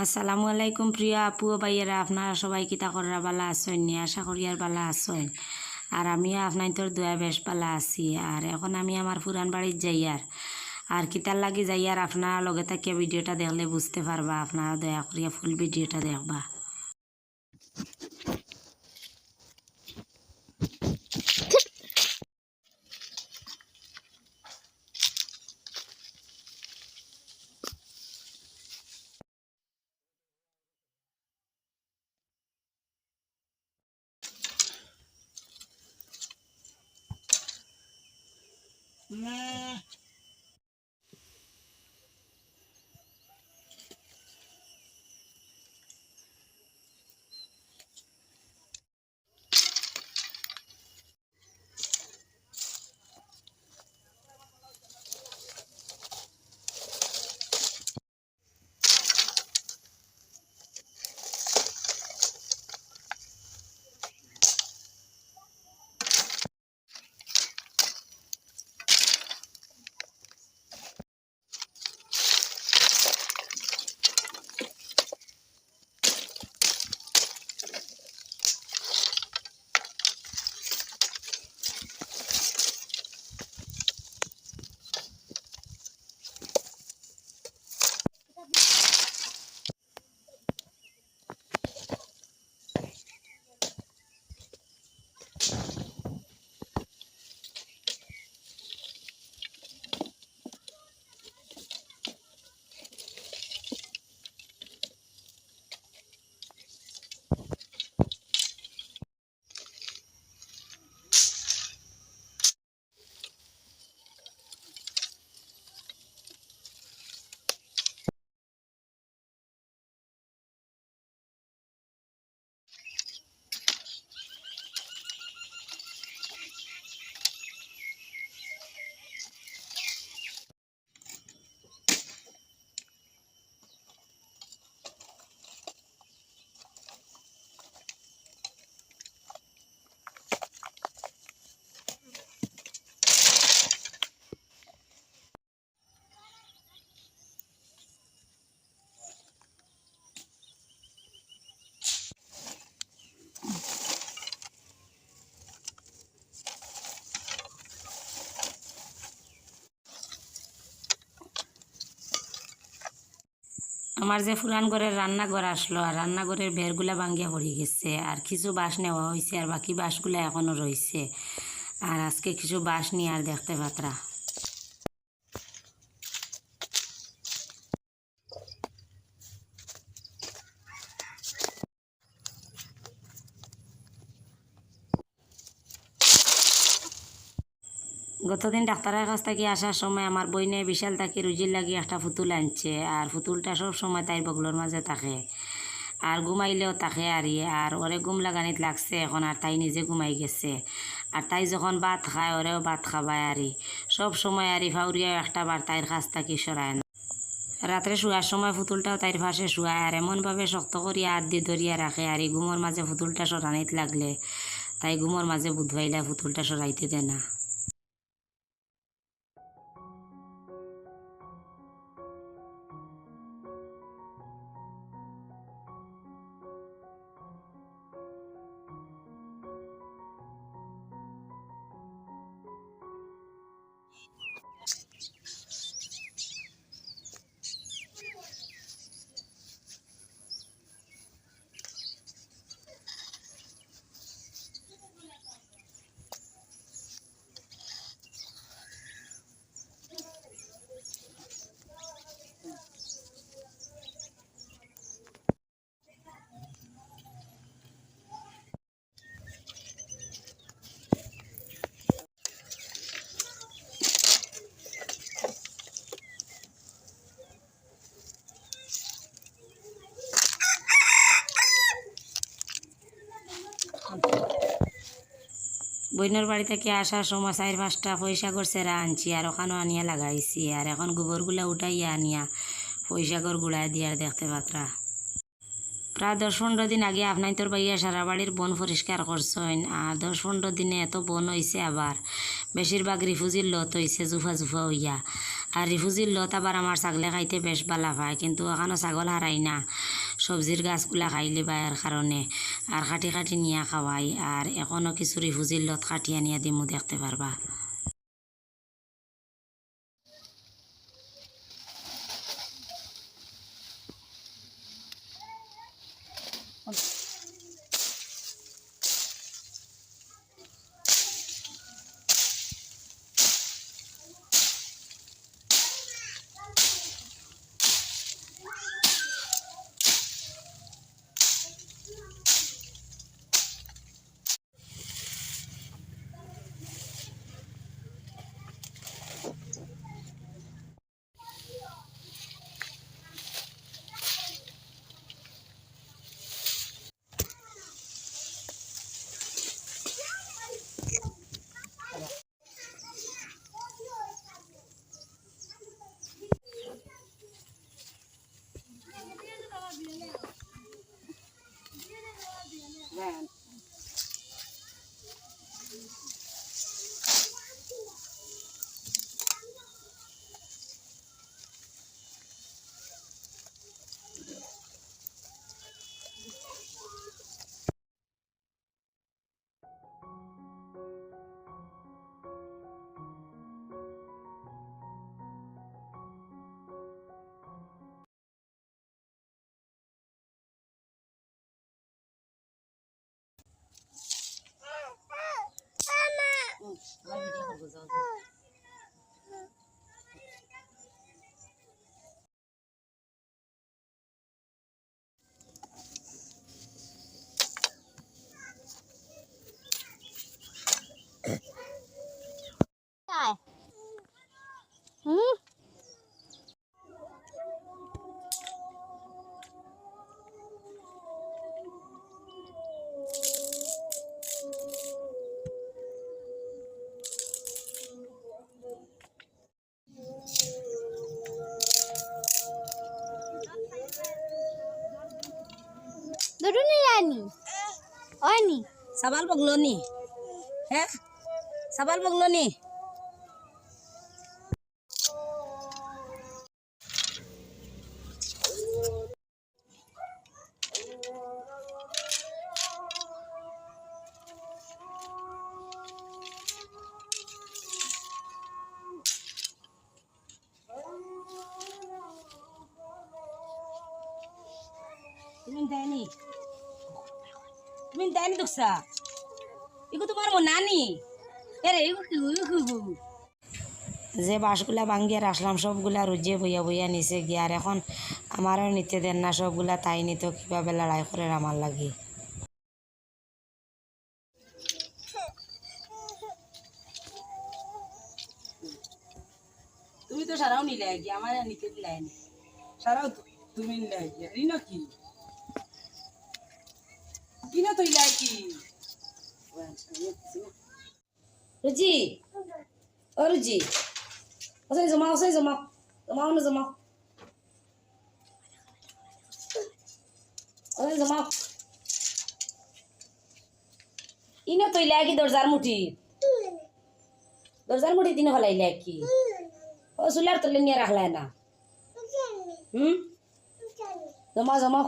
আসসালামু আলাইকুম প্রিয় আপু ভাইয়েরা, আপনারা সবাই কিতা করার বালা আছেন? নি, আশা করি আর বালা আছেন। আর আমিও আপনার তোর দয়া বেশ বালা আছি। আর এখন আমি আমার পুরান বাড়ির যাই আর। আর কিতার লাগি যাই আর আপনারা লগে থাকিয়া ভিডিওটা দেখলে বুঝতে পারবা, আপনারা দয়া করিয়া ফুল ভিডিওটা দেখবা। nè আমার যে ফুরান ঘরের রান্নাঘর আসলো, আর রান্নাঘরের বেরগুলা ভাঙ্গিয়া পড়ে গেছে, আর কিছু বাঁশ নেওয়া হয়েছে আর বাকি বাঁশগুলা এখনও রয়েছে আর আজকে কিছু বাঁশ নিয়ে আর দেখতে পাত্রা। গতদিন ডাক্তারের কাছ থেকে আসার সময় আমার বইনে বিশাল তাকে রুজির লাগি একটা পুতুল আনছে আর পুতুলটা সব সময় তাই বগলোর মাঝে থাকে আর ঘুমাইলেও তাকে আর আর ওরে ঘুম লাগানিত লাগছে এখন আর তাই নিজে ঘুমাই গেছে। আর তাই যখন ভাত খায় ওরেও ভাত খাবায় আরি সব সময় আরি ফাউরিয়াও একটা বার তাইর কাছ থাকি সরায় না। রাত্রে শোয়ার সময় পুতুলটাও তাইর পাশে শোয়ায় আর এমনভাবে শক্ত করিয়া হাত দিয়ে ধরিয়া রাখে আর ঘুমোর মাঝে পুতুলটা সরানিত লাগলে। তাই ঘুমোর মাঝে বুধবাইলা পুতুলটা সরাইতে দেয় না বইনের বাড়ি থেকে আসার সময় চার পাঁচটা পয়সা করছে আনছি আর ওখানেও আনিয়া লাগাইছি আর এখন গোবরগুলা উঠাইয়া আনিয়া পয়সাগর গুড়াই দিয়ে আর দেখতে পাত্রা। প্রায় দশ পনেরো দিন আগে আপনার তোর বাইয়া সারা বাড়ির বন পরিষ্কার করছেন আর দশ পনেরো দিনে এত বন হয়েছে আবার। বেশিরভাগ রিফুজির লত হয়েছে জুফা জুফা হইয়া। আর রিফুজির লত আবার আমার ছাগলে খাইতে বেশ বালা পায়, কিন্তু এখনও ছাগল হারাই না। সবজির গাছগুলা খাইলে এর কারণে আর খাটি খাটি নিয়ে খাওয়াই আর এখনও কিছু রিফুজির লত খাটিয়া নিয়ে দিমু দেখতে পারবা Sabal bagloni. Ya? Sabal bagloni. Minta ini. Minta ini tuksa. এগো তোমার মো নানি। এরে যে বাঁশগুলা ভাঙ্গিয়ে রাখলাম সবগুলা রুজিয়ে বইয়া বইয়া নিচে গিয়ে আর এখন আমারও নিতে দেন না সবগুলা তাই নিত কীভাবে লড়াই করে আমার লাগি। তুমি তো সারাও নিলে কি আমার নিতে দিলাই না সারাও তুমি নিলে কি কি কি? না তুই কি রুজি ও রুজি ওসাই জমা ওসাই জমা। জমা না জমা। ওসাই জমা। ইনো তৈলা কি দরজার মুঠি। দরজার মুঠি দিনে হলাইলে কি ও চুলার তলে নিয়ে রাখলাই না। হুম? জমা।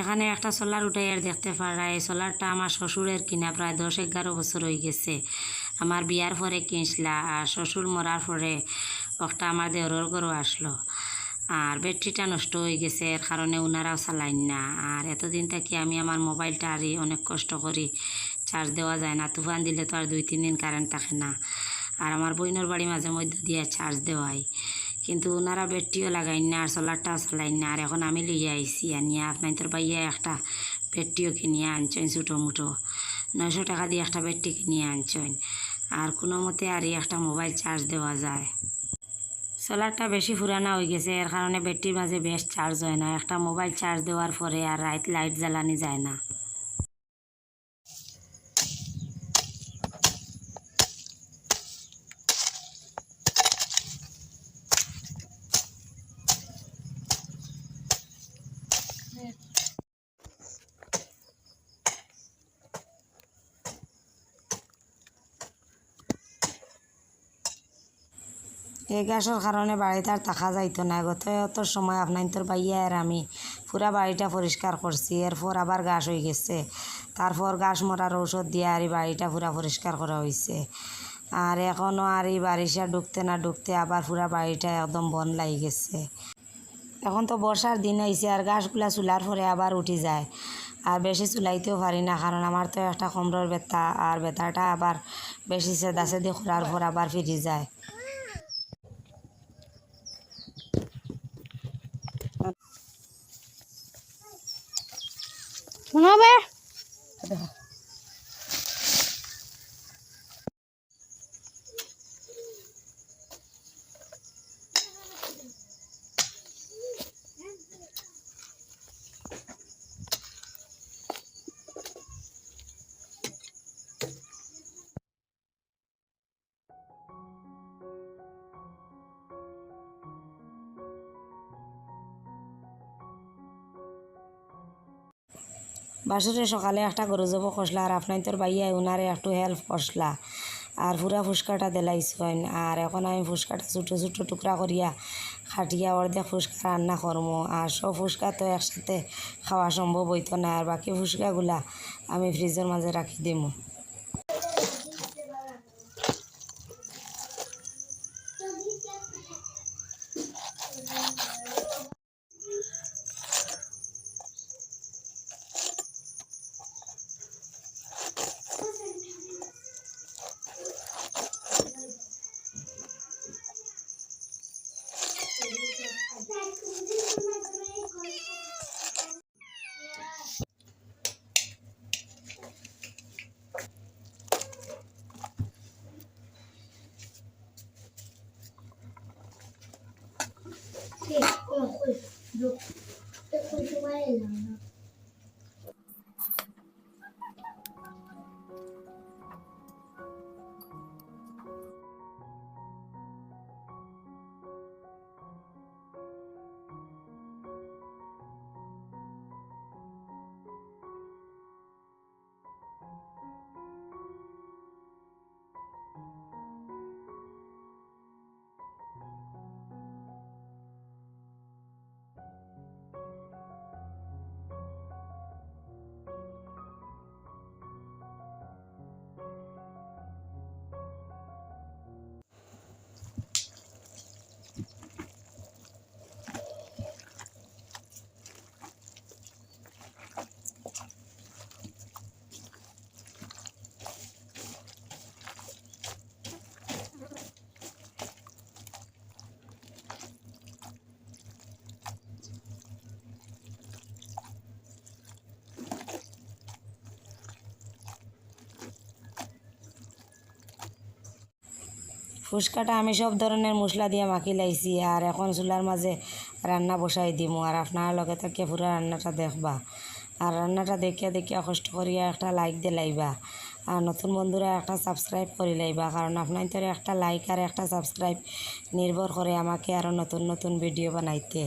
এখানে একটা সোলার উঠে আর দেখতে পারা এই সোলারটা আমার শ্বশুরের কিনা প্রায় দশ এগারো বছর হয়ে গেছে। আমার বিয়ার পরে কিনছিলা আর শ্বশুর মরার পরে একটা আমার দেওরের ঘরও আসলো। আর ব্যাটারিটা নষ্ট হয়ে গেছে, এর কারণে ওনারাও চালাইন না। আর এতদিন থেকে আমি আমার মোবাইলটা আর অনেক কষ্ট করি চার্জ দেওয়া যায় না। তুফান দিলে তো আর দুই, তিন দিন কারেন্ট থাকে না। আর আমার বইনের বাড়ি মাঝে মধ্যে দিয়ে চার্জ দেওয়াই। কিন্তু ওনারা ব্যাটারিও লাগাইন না, আর সোলারটাও চালাইন না। আর এখন আমি লইয়া আইসি আনিয়া আপনার তোর বাইয়া একটা ব্যাটারিও কিনিয়ে আনছেন ছোটো মুটো। নয়শো টাকা দিয়ে একটা ব্যাটারি কিনিয়ে আনছেন আর কোনো মতে আর একটা মোবাইল চার্জ দেওয়া যায়। সোলারটা বেশি পুরানা হয়ে গেছে এর কারণে ব্যাটারির মাঝে বেশ চার্জ হয় না। একটা মোবাইল চার্জ দেওয়ার পরে আর রাইট লাইট জ্বালানি যায় না। এই গ্যাসের কারণে বাড়িতে আর থাকা যাইতো না। গত অত সময় আপনার তোর বাইয়া আর আমি পুরা বাড়িটা পরিষ্কার করছি, এরপর আবার গাছ হয়ে গেছে। তারপর গাছ মরার ঔষধ দিয়ে আর বাড়িটা পুরা পরিষ্কার করা হয়েছে আর এখনও আর এই বারিশা ঢুকতে না ঢুকতে আবার পুরা বাড়িটা একদম বন লাগি গেছে। এখন তো বর্ষার দিন আইছে আর গাছগুলা চুলার পরে আবার উঠি যায়। আর বেশি চুলাইতেও পারি না, কারণ আমার তো একটা কমরের ব্যথা, আর ব্যথাটা আবার বেশি সেদা সেদি করার পর আবার ফিরে যায়। 我老板 বাসুরে সকালে একটা গরু যাব কষলা আর আপনার তোর বাইয়া উনারে একটু হেল্প কষলা আর পুরা ফুচকাটা দেলাইছেন আর এখন আমি ফুচকাটা ছোটো ছোটো টুকরা করিয়া খাটিয়া অর্ধেক ফুচকা রান্না করব আর সব ফুচকা তো একসাথে খাওয়া সম্ভব হইতো না, আর বাকি ফুচকাগুলা আমি ফ্রিজের মাঝে রাখি দিমু। ফুচকাটা আমি সব ধরনের মশলা দিয়ে মাখি লাইছি আর এখন চুলার মাঝে রান্না বসাই দিমু আর আপনার লগে থাকে পুরো রান্নাটা দেখবা। আর রান্নাটা দেখিয়া দেখিয়া কষ্ট করিয়া একটা লাইক দিয়ে লাইবা। আর নতুন বন্ধুরা একটা সাবস্ক্রাইব করে লাইবা, কারণ আপনার তো একটা লাইক আর একটা সাবস্ক্রাইব নির্ভর করে আমাকে আরও নতুন নতুন ভিডিও বানাইতে।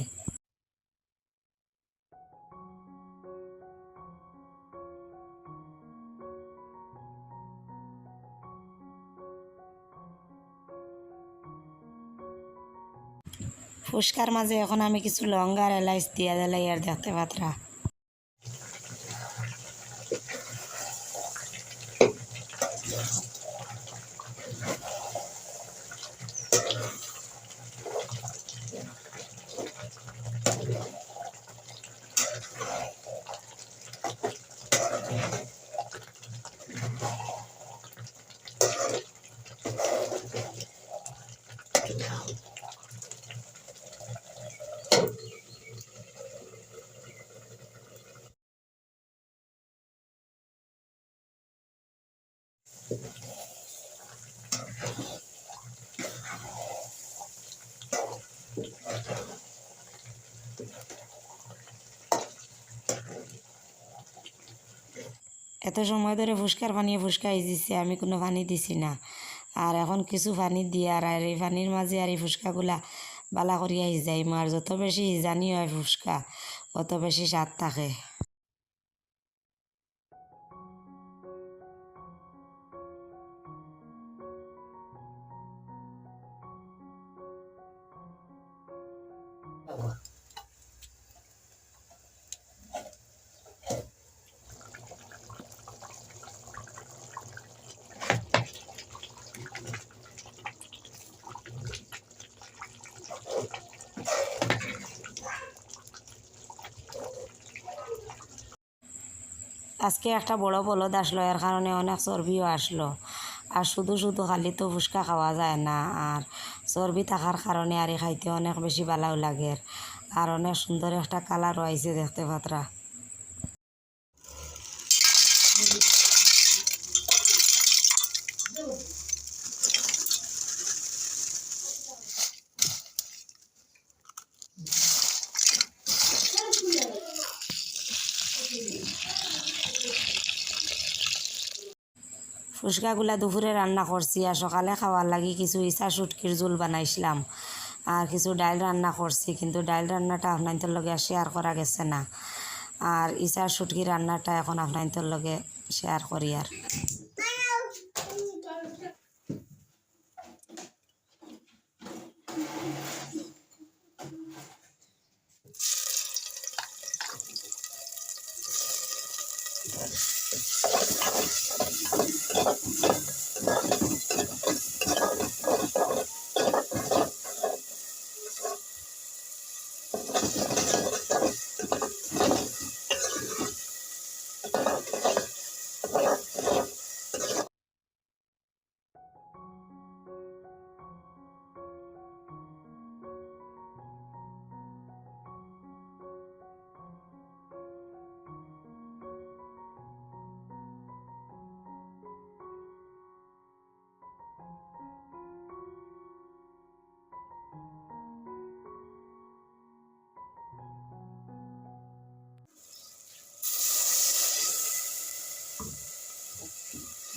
ফুচকার মাঝে এখন আমি কিছু লঙ্গার এলাইচ দিয়া দিলাই আর দেখতে পাত্রা। এত সময় ধরে ফুসকার পানি ফুসকাই দিছে আমি কোনো পানি দিছি না। আর এখন কিছু পানি দিয়ে আর এই পানির মাঝে আর এই ফুসকাগুলা বালা করিয়া সিজাই আর যত বেশি সিজানি হয় ফুসকা অত বেশি স্বাদ থাকে। আজকে একটা বড় বলদ আসলো, এর কারণে অনেক চর্বিও আসলো। আর শুধু শুধু খালি তো ফুচকা খাওয়া যায় না, আর চর্বি থাকার কারণে আর খাইতে অনেক বেশি ভালো লাগে। আর অনেক সুন্দর একটা কালারও আইছে দেখতে পাত্রা। ফুচকাগুলা দুপুরে রান্না করছি আর সকালে খাওয়ার লাগি কিছু ইসা শুটকির জুল বানাইছিলাম। আর কিছু ডাইল রান্না করছি, কিন্তু ডাইল রান্নাটা আপনাদের লগে শেয়ার করা গেছে না। আর ইসার সুটকি রান্নাটা এখন আপনাদের লগে শেয়ার করি আর।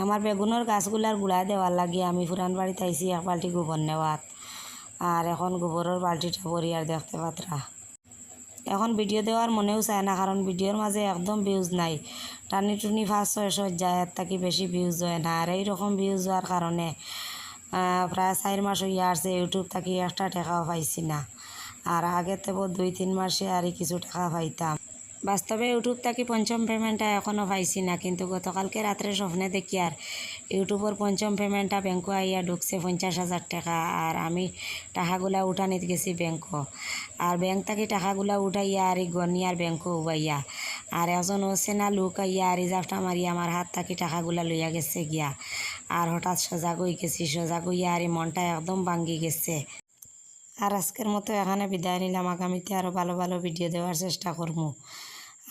আমার বেগুনের গাছগুলার গুড়া দেওয়ার লাগে আমি পুরান বাড়িতে আইছি এক বালতি গোবর নেওয়াত। আর এখন গোবরের বালতিটা আর দেখতে পাত্রা। এখন ভিডিও দেওয়ার মনেও চায় না কারণ ভিডিওর মাঝে একদম ভিউজ নাই। টানি টুনি ফার্স্ট ছয়শো যায় এর থাকি বেশি ভিউজ হয় না। আর এইরকম ভিউজ হওয়ার কারণে প্রায় চার মাস হইয়া আসছে ইউটিউব থাকি একটা টাকাও পাইছি না। আর আগে তো দুই, তিন মাসে আর কিছু টাকা পাইতাম। বাস্তবে ইউটিউব থাকি পঞ্চম পেমেন্টটা এখনও পাইছি না, কিন্তু গতকালকে রাত্রে স্বপ্নে দেখি আর ইউটিউবের পঞ্চম পেমেন্টটা ব্যাংকো আইয়া ঢুকছে পঞ্চাশ হাজার টাকা আর আমি টাকাগুলা উঠানিত গেছি ব্যাংক আর ব্যাংক থাকি টাকাগুলা উঠাইয়া আর গনি আর ব্যাংকো উবাইয়া আর এজন একজন ওসেনা লোক আইয়া আর রিজার্ভটা মারিয়া আমার হাত থাকি টাকাগুলা লইয়া গেছে গিয়া। আর হঠাৎ সজাগ হয়ে গেছি, সজাগ হইয়া আর মনটা একদম ভাঙ্গি গেছে। আর আজকের মতো এখানে বিদায় নিলাম, আগামীতে আরও ভালো ভালো ভিডিও দেওয়ার চেষ্টা করব